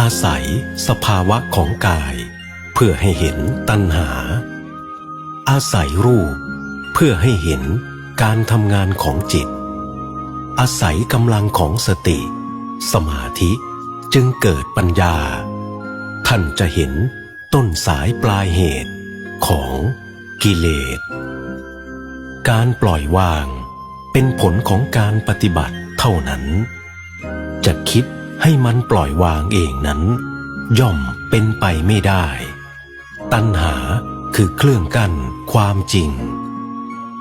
อาศัยสภาวะของกาย เพื่อให้เห็นตัณหา อาศัยรูป เพื่อให้เห็นการทำงานของจิต อาศัยกำลังของสติ สมาธิจึงเกิดปัญญา ท่านจะเห็นต้นสายปลายเหตุของกิเลส การปล่อยวางเป็นผลของการปฏิบัติเท่านั้น จะคิด ให้มันปล่อยวางเองนั้น ย่อมเป็นไปไม่ได้ ตัณหาคือเครื่องกั้นความจริง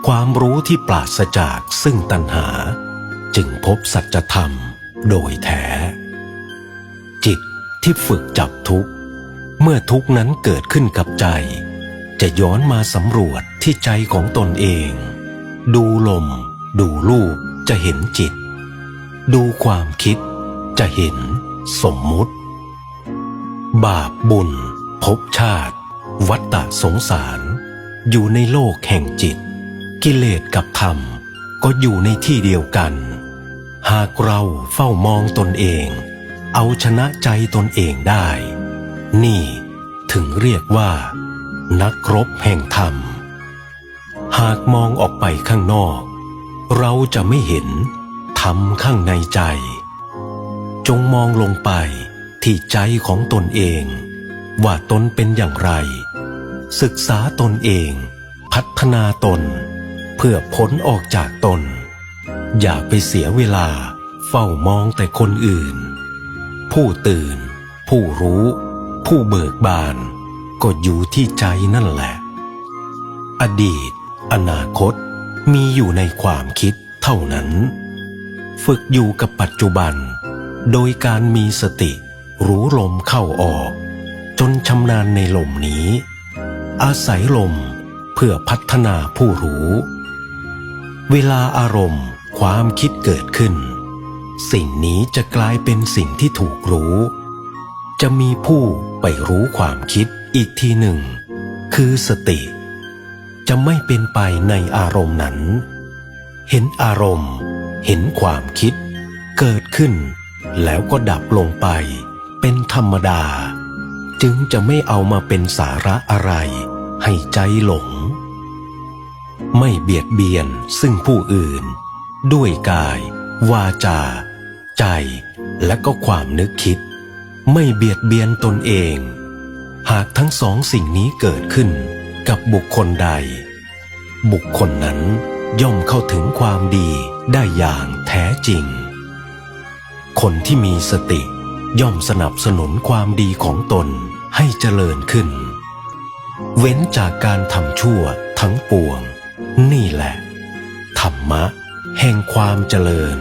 ความรู้ที่ปราศจากซึ่งตัณหา จึงพบสัจธรรมโดยแท้ จิตที่ฝึกจับทุกข์ เมื่อทุกข์นั้นเกิดขึ้นกับใจ จะย้อนมาสำรวจที่ใจของตนเอง ดูลม ดูรูปจะเห็นจิต ดูความคิด จะเห็นสมมุติ บาปบุญภพชาติ วัฏฏะสงสาร อยู่ในโลกแห่งจิต กิเลสกับธรรมก็อยู่ในที่เดียวกัน หากเราเฝ้ามองตนเอง เอาชนะใจตนเองได้ นี่ถึงเรียกว่า นักรบแห่งธรรม หากมองออกไปข้างนอก เราจะไม่เห็นธรรมข้างในใจ จงมองลงไปที่ใจของตนเอง ว่าตนเป็นอย่างไร ศึกษาตนเอง พัฒนาตน เพื่อพ้นออกจากตน อย่าไปเสียเวลาเฝ้ามองแต่คนอื่น ผู้ตื่น ผู้รู้ ผู้เบิกบาน ก็อยู่ที่ใจนั่นแหละ อดีต อนาคตมีอยู่ในความคิดเท่านั้น ฝึกอยู่กับปัจจุบัน โดยการมีสติรู้ลมเข้าออก จนชำนาญในลมนี้ อาศัยลมเพื่อพัฒนาผู้รู้ เวลาอารมณ์ความคิดเกิดขึ้น สิ่งนี้จะกลายเป็นสิ่งที่ถูกรู้ จะมีผู้ไปรู้ความคิดอีกทีหนึ่ง คือสติ จะไม่เป็นไปในอารมณ์นั้น เห็นอารมณ์ เห็นความคิด เกิดขึ้น แล้วก็ดับลงไป เป็นธรรมดา จึงจะไม่เอามาเป็นสาระอะไร ให้ใจหลง ไม่เบียดเบียนซึ่งผู้อื่น ด้วยกาย วาจา ใจ และก็ความนึกคิด ไม่เบียดเบียนตนเอง หากทั้งสองสิ่งนี้เกิดขึ้นกับบุคคลใด บุคคลนั้นย่อมเข้าถึงความดีได้อย่างแท้จริง คนที่มีสติ ย่อมสนับสนุนความดีของตนให้เจริญขึ้น เว้นจากการทำชั่วทั้งปวง นี่แหละ ธรรมะ แห่งความเจริญ